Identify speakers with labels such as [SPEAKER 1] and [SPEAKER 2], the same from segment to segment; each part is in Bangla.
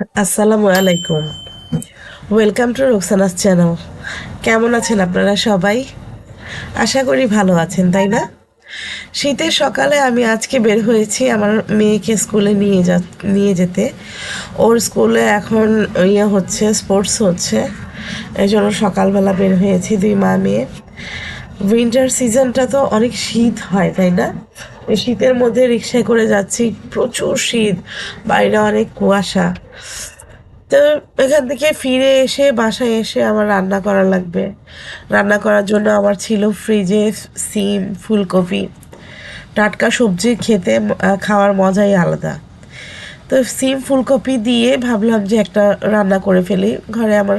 [SPEAKER 1] আসসালামু আলাইকুম। ওয়েলকাম টু রোকসানাস চ্যানেল কেমন আছেন আপনারা সবাই? আশা করি ভালো আছেন, তাই না? শীতের সকালে আমি আজকে বের হয়েছি আমার মেয়েকে স্কুলে নিয়ে যা, নিয়ে যেতে। ওর স্কুলে এখন ইয়ে হচ্ছে স্পোর্টস হচ্ছে। এই জন্য সকালবেলা বের হয়েছি দুই মা মেয়ে উইন্টার সিজনটা তো অনেক শীত হয়, তাই না? শীতের মধ্যে রিক্সায় করে যাচ্ছি, প্রচুর শীত, বাইরে অনেক কুয়াশা। তো এখান থেকে ফিরে এসে বাসায় এসে আমার রান্না করা লাগবে। রান্না করার জন্য আমার ছিল ফ্রিজে সিম, ফুলকপি। টাটকা সবজি খেতে খাওয়ার মজাই আলাদা। তো সিম ফুলকপি দিয়ে ভাবলাম যে একটা রান্না করে ফেলি। ঘরে আমার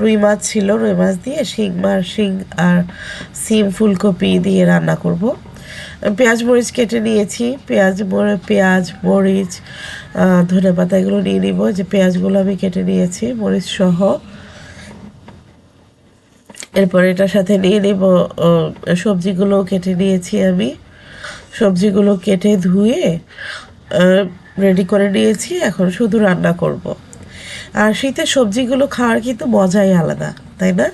[SPEAKER 1] রুই মাছ ছিল, রুই মাছ দিয়ে শিং মাছ, শিং আর সিম ফুলকপি দিয়ে রান্না করব। পেঁয়াজ মরিচ কেটে নিয়েছি, পেঁয়াজ পেঁয়াজ, মরিচ ধনে পাতা এগুলো নিয়ে নিব। যে পেঁয়াজগুলো আমি কেটে নিয়েছি, মরিচ সহ। এরপর এটার সাথে নিয়ে নেব সবজিগুলো কেটে নিয়েছি আমি। সবজিগুলো কেটে ধুয়ে রেডি করে নিয়েছি, এখন শুধু রান্না করব। আর শীতের সবজিগুলো খাওয়ার কিন্তু মজাই আলাদা, তাই না?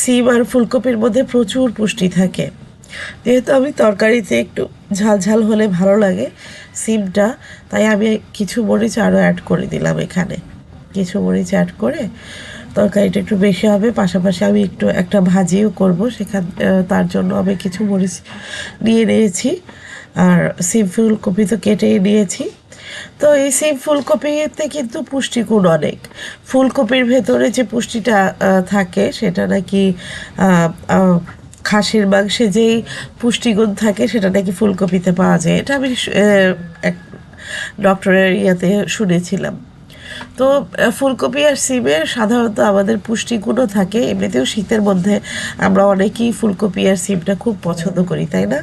[SPEAKER 1] সিম আর ফুলকপির মধ্যে প্রচুর পুষ্টি থাকে। যেহেতু আমি তরকারিতে একটু ঝাল ঝাল হলে ভালো লাগে সিমটা, তাই আমি কিছু মরিচ আরও অ্যাড করে দিলাম এখানে। কিছু মরিচ অ্যাড করে তরকারিটা একটু বেশি হবে, পাশাপাশি আমি একটু একটা ভাজিও করব, সেখান তার জন্য আমি কিছু মরিচ নিয়ে নিয়েছি। আর সিম ফুলকপি তো কেটেই নিয়েছি। তো এই সেম ফুলকপিতে কিন্তু পুষ্টিগুণ অনেক। ফুলকপির ভেতরে যে পুষ্টিটা থাকে, সেটা নাকি খাসির মাংসে যেই পুষ্টিগুণ থাকে, সেটা নাকি ফুলকপিতে পাওয়া যায়। এটা আমি এক ডক্টরের ইয়াতে শুনেছিলাম। তো ফুলকপি আর সিমের সাধারণত আমাদের পুষ্টিগুণও থাকে। এমনিতেও শীতের মধ্যে আমরা অনেকেই ফুলকপি আর সিমটা খুব পছন্দ করি, তাই না?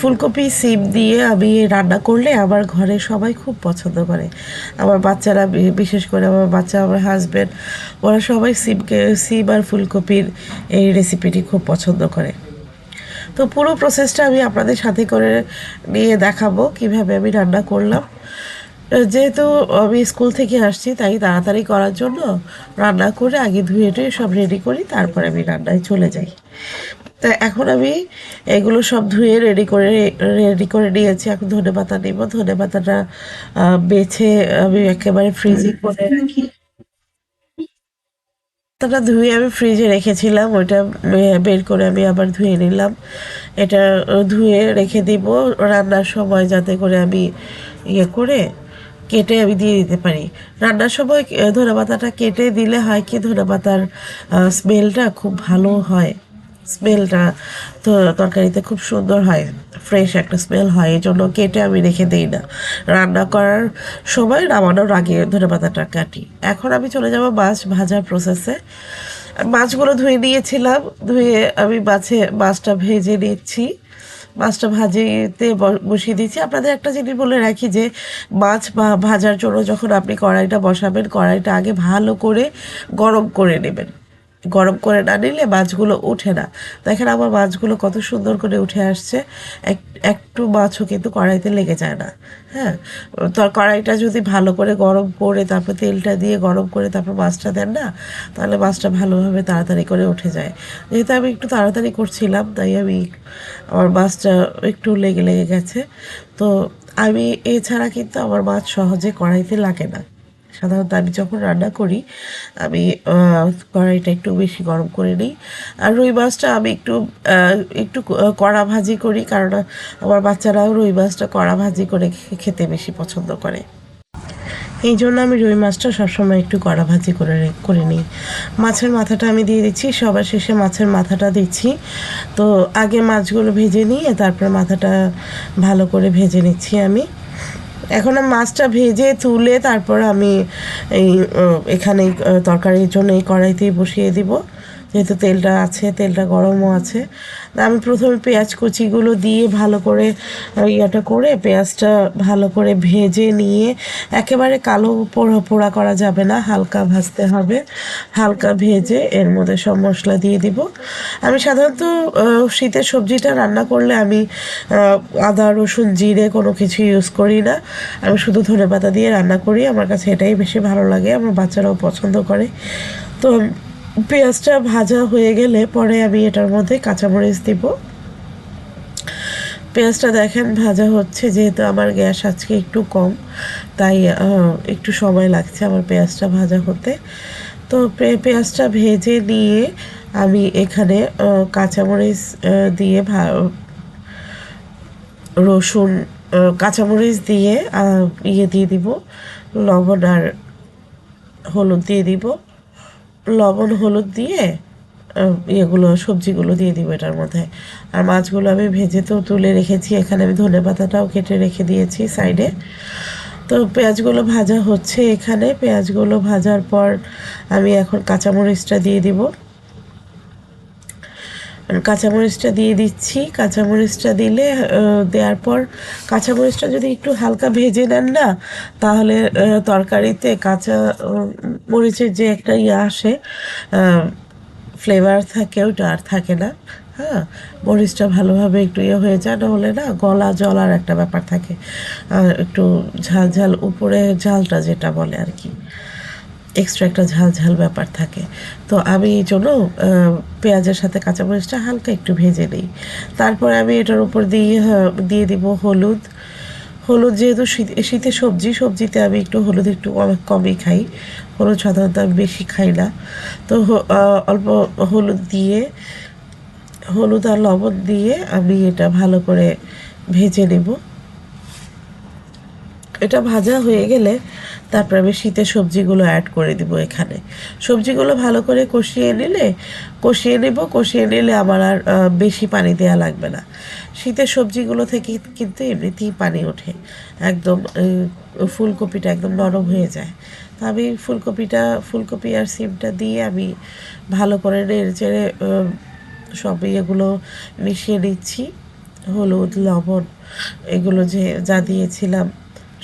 [SPEAKER 1] ফুলকপি, সিম দিয়ে আমি রান্না করলে আমার ঘরে সবাই খুব পছন্দ করে। আমার বাচ্চারা বিশেষ করে আমার বাচ্চা, আমার হাজব্যান্ড ওরা সবাই সিমকে, সিম আর ফুলকপির এই রেসিপিটি খুব পছন্দ করে। তো পুরো প্রসেসটা আমি আপনাদের সাথে করে নিয়ে দেখাবো কীভাবে আমি রান্না করলাম। যেহেতু আমি স্কুল থেকে আসছি, তাই তাড়াতাড়ি করার জন্য রান্না করে আগে ধুয়ে টুয়ে সব রেডি করি, তারপরে আমি রান্নায় চলে যাই। তা এখন আমি এগুলো সব ধুয়ে রেডি করে রেডি করে নিয়েছি। এখন ধনে পাতা নেব। ধনে পাতাটা বেছে আমি একেবারে ফ্রিজে করে রাখি। পাতাটা ধুয়ে আমি ফ্রিজে রেখেছিলাম। ওইটা বের করে আমি আবার ধুয়ে নিলাম। এটা, ধুয়ে রেখে দিব রান্নার সময় যাতে করে আমি ইয়ে করে কেটে আমি দিয়ে দিতে পারি। রান্নার সময় ধনে পাতাটা কেটে দিলে হয় কি ধনে পাতার স্মেলটা খুব ভালো হয়। স্মেলটা তো তরকারিতে খুব সুন্দর হয়, ফ্রেশ একটা স্মেল হয় এই জন্য কেটে আমি রেখে দিই না। রান্না করার সময় নামানোর আগে ধনে পাতাটা কাটি। এখন আমি চলে যাব মাছ ভাজার প্রসেসে মাছগুলো ধুয়ে নিয়েছিলাম, ধুয়ে আমি মাছে, মাছটা ভেজে নিচ্ছি। মাছটা ভাজিতে বসিয়ে দিচ্ছি আপনাদের একটা জিনিস বলে রাখি যে, মাছ ভাজার জন্য যখন আপনি কড়াইটা বসাবেন, কড়াইটা আগে ভালো করে গরম করে নেবেন। গরম করে না নিলে মাছগুলো ওঠে না। দেখেন আমার মাছগুলো কত সুন্দর করে উঠে আসছে। এক- একটু মাছও কিন্তু কড়াইতে লেগে যায় না। হ্যাঁ? তো কড়াইটা যদি ভালো করে গরম করে তারপর তেলটা দিয়ে গরম করে তারপর মাছটা দেন না, তাহলে মাছটা ভালোভাবে তাড়াতাড়ি করে উঠে যায়। যেহেতু আমি একটু তাড়াতাড়ি করছিলাম, তাই আমি আমার মাছটা একটু লেগে লেগে গেছে। তো আমি এছাড়া কিন্তু আমার মাছ সহজে কড়াইতে লাগে না। সাধারণত আমি যখন রান্না করি, আমি কড়াইটা একটু বেশি গরম করে নিই। আর রুই মাছটা আমি একটু একটু কড়া ভাজি করি কারণ আমার বাচ্চারাও রুই মাছটা কড়া ভাজি করে খেতে বেশি পছন্দ করে। এই জন্য আমি রুই মাছটা সবসময় একটু কড়া ভাজি করে করে নিই। মাছের মাথাটা আমি দিয়ে দিচ্ছি, সবার শেষে মাছের মাথাটা দিচ্ছি। তো আগে মাছগুলো ভেজে নিয়ে তারপর মাথাটা ভালো করে ভেজে নিচ্ছি আমি। এখন আমি মাছটা ভেজে, তুলে তারপর আমি এই এখানে তরকারির জন্য এই কড়াইতেই বসিয়ে দিব। যেহেতু তেলটা আছে, তেলটা গরমও আছে আমি প্রথমে পেঁয়াজ কুচিগুলো দিয়ে ভালো করে ইয়েটা করে পেঁয়াজটা ভালো করে ভেজে নিয়ে একেবারে কালো পোড়া পোড়া করা যাবে না, হালকা ভাজতে হবে, হালকা ভেজে এর মধ্যে সব মশলা দিয়ে দিব। আমি সাধারণত শীতের সবজিটা রান্না করলে আমি আদা, রসুন, জিরে কোনো কিছু ইউজ করি না। আমি শুধু ধনে পাতা দিয়ে রান্না করি, আমার কাছে এটাই বেশি ভালো লাগে, আমার বাচ্চারাও পছন্দ করে। তো পেঁয়াজটা ভাজা হয়ে গেলে পরে আমি এটার মধ্যে কাঁচামরিচ দিব। পেঁয়াজটা দেখেন ভাজা হচ্ছে, যেহেতু আমার গ্যাস আজকে একটু কম, তাই একটু সময় লাগছে আমার পেঁয়াজটা ভাজা হতে। তো পেঁয়াজটা ভেজে নিয়ে আমি এখানে কাঁচামরিচ দিয়ে রসুন কাঁচামরিচ দিয়ে ইয়ে দিয়ে দিব, লবণ আর হলুদ দিয়ে দিব। লবণ, হলুদ দিয়ে ইয়েগুলো, সবজিগুলো দিয়ে দিব এটার মধ্যে। আর মাছগুলো আমি ভেজে তো তুলে রেখেছি, এখানে আমি ধনে পাতাটাও কেটে রেখে দিয়েছি সাইডে। তো পেঁয়াজগুলো ভাজা হচ্ছে এখানে। পেঁয়াজগুলো ভাজার পর আমি এখন কাঁচামরিচটা দিয়ে দিব। কাঁচামরিচটা দিয়ে দিচ্ছি। কাঁচামরিচটা দিলে দেওয়ার পর কাঁচামরিচটা যদি একটু হালকা ভেজে নেন না, তাহলে তরকারিতে কাঁচা মরিচের যে একটা ইয়ে আসে ফ্লেভার থাকে ওটা আর থাকে না। হ্যাঁ মরিচটা ভালোভাবে একটু ইয়ে হয়ে যায়, না হলে না গলা জলার একটা ব্যাপার থাকে। আর একটু ঝাল ঝাল, উপরে ঝালটা যেটা বলে আর কি। এক্সট্রা একটা ঝাল ঝাল ব্যাপার থাকে। তো আমি এই জন্য পেঁয়াজের সাথে কাঁচামরিচটা হালকা একটু ভেজে নিই। তারপরে আমি এটার উপর দিয়ে দিয়ে দিব হলুদ। হলুদ যেহেতু শীত সবজি, সবজিতে আমি একটু হলুদ একটু অনেক কমই খাই। হলুদ সাধারণত আমি বেশি খাই না। তো অল্প হলুদ দিয়ে, হলুদ আর লবণ দিয়ে আমি এটা ভালো করে ভেজে নেব। এটা ভাজা হয়ে গেলে তারপর আমি শীতের সবজিগুলো অ্যাড করে দিব এখানে। সবজিগুলো ভালো করে কষিয়ে নিলে, কষিয়ে নেব, কষিয়ে নিলে আমার আর বেশি পানি দেওয়া লাগবে না। শীতের সবজিগুলো থেকে কিন্তু এমনিতেই পানি ওঠে। একদম ফুলকপিটা একদম নরম হয়ে যায়। তো আমি ফুলকপিটা, ফুলকপি আর সিমটা দিয়ে আমি ভালো করে নেড়ে চেড়ে সব ইয়েগুলো মিশিয়ে নিচ্ছি। হলুদ, লবণ, এগুলো যে, যা দিয়েছিলাম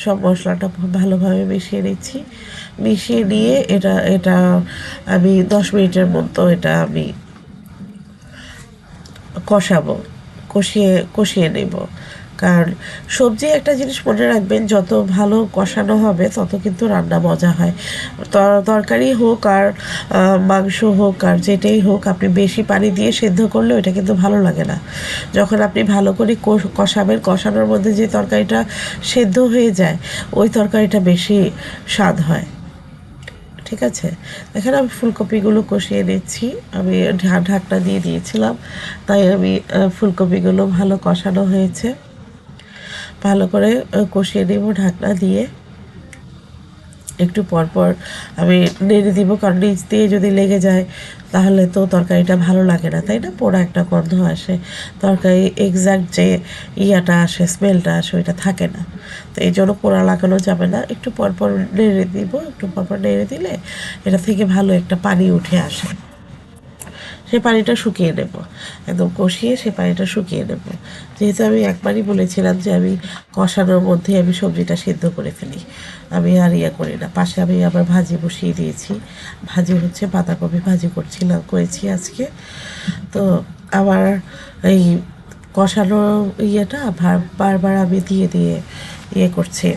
[SPEAKER 1] সব মশলাটা ভালোভাবে মিশিয়ে নিচ্ছি। মিশিয়ে নিয়ে এটা এটা আমি দশ মিনিটের মতো এটা আমি কষাবো, কষিয়ে কষিয়ে নেব। কারণ সবজি একটা জিনিস মনে রাখবেন, যত ভালো কষানো হবে, তত কিন্তু রান্না মজা হয়। তর- তরকারি হোক আর মাংস হোক আর যেটাই হোক, আপনি বেশি পানি দিয়ে সেদ্ধ করলে ওটা কিন্তু ভালো লাগে না। যখন আপনি ভালো করে কষ- কষাবেন, কষানোর মধ্যে যে তরকারিটা সেদ্ধ হয়ে যায়, ওই তরকারিটা বেশি স্বাদ হয়। ঠিক আছে? এখানে আমি ফুলকপিগুলো কষিয়ে নিচ্ছি। আমি ঢাকনা দিয়ে দিয়েছিলাম, তাই আমি ফুলকপিগুলো ভালো কষানো হয়েছে। ভালো করে কষিয়ে নেব ঢাকনা দিয়ে। একটু পর পর আমি নেড়ে দিব, কারণ নিচ দিয়ে যদি লেগে যায়, তাহলে তো তরকারিটা ভালো লাগে না, তাই না? পোড়া একটা গন্ধ আসে। তরকারি এক্স্যাক্ট যে ইয়াটা আসে স্মেলটা আসে, ওইটা থাকে না। তো এই জন্য পোড়া লাগানো যাবে না। একটু পর পর নেড়ে দিব, একটু পর পর নেড়ে দিলে এটা থেকে ভালো একটা পানি উঠে আসে। সে পানিটা শুকিয়ে নেব। একদম কষিয়ে সে পানিটা শুকিয়ে নেব। যেহেতু আমি একবারই বলেছিলাম যে আমি কষানোর মধ্যে আমি সবজিটা সিদ্ধ করে ফেলি। আমি আর ইয়ে করি না। পাশে আমি আবার ভাজি বসিয়ে দিয়েছি। ভাজি হচ্ছে বাঁধাকপি ভাজি করছিলাম, করেছি আজকে। তো আমার এই কষানো ইয়েটা বারবার আমি দিয়ে দিয়ে ইয়ে করছে।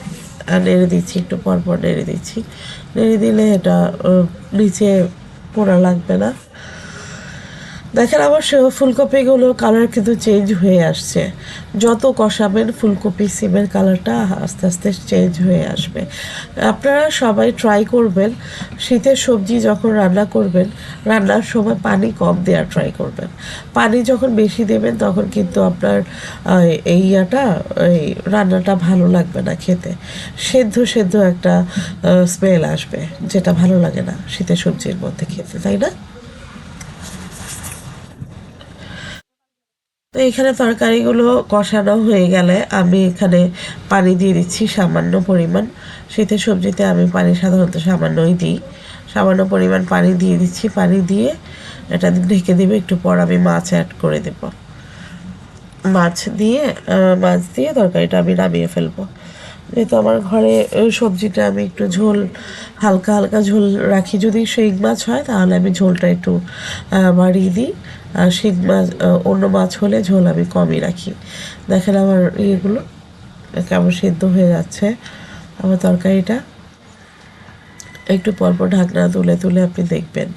[SPEAKER 1] নেড়ে দিচ্ছি, একটু পর পর নেড়ে দিচ্ছি। নেড়ে দিলে এটা নিচে পোড়া লাগবে না। দেখেন অবশ্য ফুলকপিগুলো কালার কিন্তু চেঞ্জ হয়ে আসছে। যত কষাবেন ফুলকপি, সিমের কালারটা আস্তে আস্তে চেঞ্জ হয়ে আসবে। আপনারা সবাই ট্রাই করবেন। শীতের সবজি যখন রান্না করবেন, রান্নার সময় পানি কম দেওয়ার ট্রাই করবেন। পানি যখন বেশি দেবেন, তখন কিন্তু আপনার এই ইয়াটা, এই রান্নাটা ভালো লাগবে না খেতে। সেদ্ধ সেদ্ধ একটা স্মেল আসবে, যেটা ভালো লাগে না শীতের সবজির মধ্যে খেতে, তাই না? এখানে তরকারিগুলো কষানো হয়ে গেলে আমি এখানে পানি দিয়ে দিচ্ছি সামান্য পরিমাণ। শীতের সবজিতে আমি পানি সাধারণত সামান্যই দিই। সামান্য পরিমাণ পানি দিয়ে দিচ্ছি, পানি দিয়ে এটা ঢেকে দেবে, একটু পর আমি মাছ অ্যাড করে দেব। মাছ দিয়ে মাছ দিয়ে তরকারিটা আমি নামিয়ে ফেলব। যেহেতু আমার ঘরে সবজিটা আমি একটু ঝোল, হালকা হালকা ঝোল রাখি। যদি শিং মাছ হয় তাহলে আমি ঝোলটা একটু বাড়িয়ে দিই। আর শিং মাছ অন্য মাছ হলে ঝোল আমি কমই রাখি। দেখেন আমার ইয়েগুলো কেমন সিদ্ধ হয়ে যাচ্ছে। আমার তরকারিটা একটু পরপর ঢাকনা তুলে তুলে আপনি দেখবেন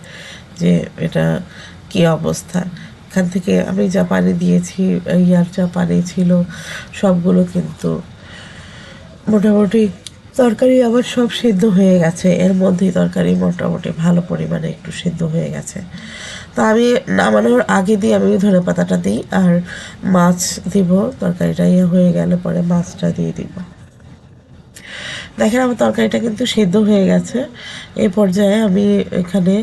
[SPEAKER 1] যে এটা কি অবস্থা। এখান থেকে আমি যা পানি দিয়েছি ইয়ার যা পানি ছিল, সবগুলো কিন্তু মোটামুটি তরকারি আবার সব সিদ্ধ হয়ে গেছে। এর মধ্যেই তরকারি মোটামুটি ভালো পরিমাণে একটু সিদ্ধ হয়ে গেছে। তো আমি নামানোর আগে দিয়ে আমি ধনে পাতাটা দিই আর মাছ দিব, তরকারিটা ইয়ে হয়ে গেলে পরে মাছটা দিয়ে দিব। দেখেন আমার তরকারিটা কিন্তু সেদ্ধ হয়ে গেছে। এই পর্যায়ে আমি এখানে,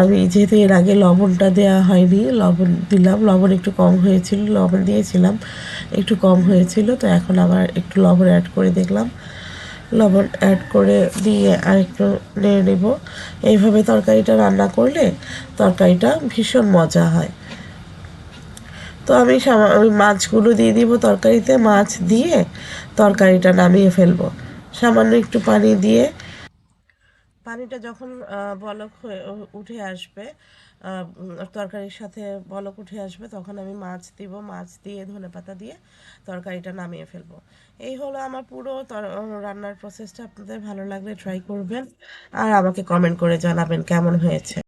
[SPEAKER 1] আমি যেহেতু এর আগে লবণটা দেওয়া হয়নি, লবণ দিলাম, লবণ একটু কম হয়েছিল, লবণ দিয়েছিলাম, একটু কম হয়েছিল, তো এখন আবার একটু লবণ অ্যাড করে দেখলাম। লবণ অ্যাড করে দিয়ে আর একটু নেড়ে নেব। এইভাবে তরকারিটা রান্না করলে তরকারিটা ভীষণ মজা হয়। তো আমি মাছগুলো দিয়ে দিব তরকারিতে। মাছ দিয়ে তরকারিটা নামিয়ে ফেলব। সামান্য একটু পানি দিয়ে। পানিটা যখন বলক হয়ে, উঠে আসবে তরকারির সাথে বলক উঠে আসবে, তখন আমি মাছ দিব, মাছ দিয়ে ধনে পাতা দিয়ে তরকারিটা নামিয়ে ফেলব। এই হলো আমার পুরো রান্নার প্রসেসটা আপনাদের ভালো লাগলে ট্রাই করবেন। আর আমাকে কমেন্ট করে জানাবেন কেমন হয়েছে।